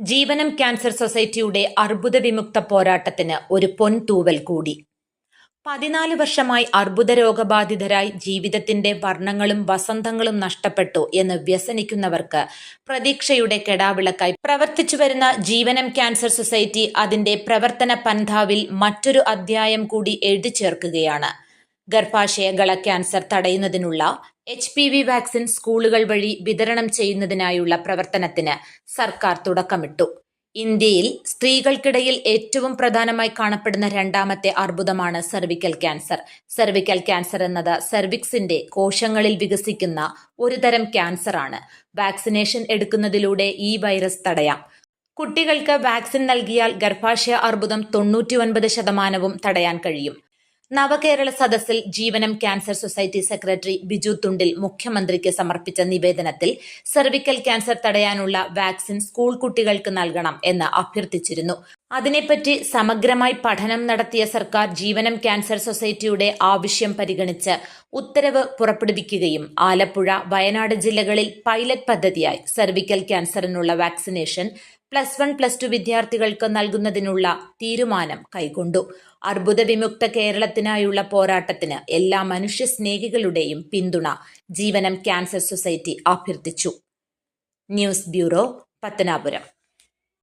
ജീവനം cancer സൊസൈറ്റിയുടെ അർബുദ വിമുക്ത പോരാട്ടത്തിന് ഒരു പൊൻതൂവൽ കൂടി. പതിനാല് വർഷമായി അർബുദ രോഗബാധിതരായി ജീവിതത്തിന്റെ വർണങ്ങളും വസന്തങ്ങളും നഷ്ടപ്പെട്ടു എന്ന് വ്യസനിക്കുന്നവർക്ക് പ്രതീക്ഷയുടെ കെടാവിളക്കായി പ്രവർത്തിച്ചു വരുന്ന ജീവനം ക്യാൻസർ സൊസൈറ്റി അതിന്റെ പ്രവർത്തന പന്ഥാവിൽ മറ്റൊരു അധ്യായം കൂടി എഴുതി ചേർക്കുകയാണ്. ഗർഭാശയഗള ക്യാൻസർ തടയുന്നതിനുള്ള എച്ച് പി വി വാക്സിൻ സ്കൂളുകൾ വഴി വിതരണം ചെയ്യുന്നതിനായുള്ള പ്രവർത്തനത്തിന് സർക്കാർ തുടക്കമിട്ടു. ഇന്ത്യയിൽ സ്ത്രീകൾക്കിടയിൽ ഏറ്റവും പ്രധാനമായി കാണപ്പെടുന്ന രണ്ടാമത്തെ അർബുദമാണ് സെർവിക്കൽ ക്യാൻസർ. സെർവിക്കൽ ക്യാൻസർ എന്നത് സെർവിക്സിന്റെ കോശങ്ങളിൽ വികസിക്കുന്ന ഒരുതരം ക്യാൻസറാണ്. വാക്സിനേഷൻ എടുക്കുന്നതിലൂടെ ഈ വൈറസ് തടയാം. കുട്ടികൾക്ക് വാക്സിൻ നൽകിയാൽ ഗർഭാശയ അർബുദം തൊണ്ണൂറ്റിയൊൻപത് ശതമാനവും തടയാൻ കഴിയും. നവകേരള സദസ്സിൽ Jeevanam cancer society secretary Biju Thundil മുഖ്യമന്ത്രിക്ക് സമർപ്പിച്ച നിവേദനത്തിൽ സെർവിക്കൽ ക്യാൻസർ തടയാനുള്ള വാക്സിൻ സ്കൂൾ കുട്ടികൾക്ക് നൽകണം എന്ന് അഭ്യർത്ഥിച്ചിരുന്നു. അതിനെപ്പറ്റി സമഗ്രമായി പഠനം നടത്തിയ സർക്കാർ ജീവനം ക്യാൻസർ സൊസൈറ്റിയുടെ ആവശ്യം പരിഗണിച്ച് ഉത്തരവ് പുറപ്പെടുവിക്കുകയും ആലപ്പുഴ വയനാട് ജില്ലകളിൽ പൈലറ്റ് പദ്ധതിയായി cervical ക്യാൻസറിനുള്ള vaccination plus one plus two വിദ്യാർത്ഥികൾക്ക് നൽകുന്നതിനുള്ള തീരുമാനം കൈക്കൊണ്ടു. അർബുദ വിമുക്ത കേരളത്തിനായുള്ള പോരാട്ടത്തിന് എല്ലാ മനുഷ്യ സ്നേഹികളുടെയും പിന്തുണ ജീവനം ക്യാൻസർ സൊസൈറ്റി അഭ്യർത്ഥിച്ചു. News bureau Pathanapuram.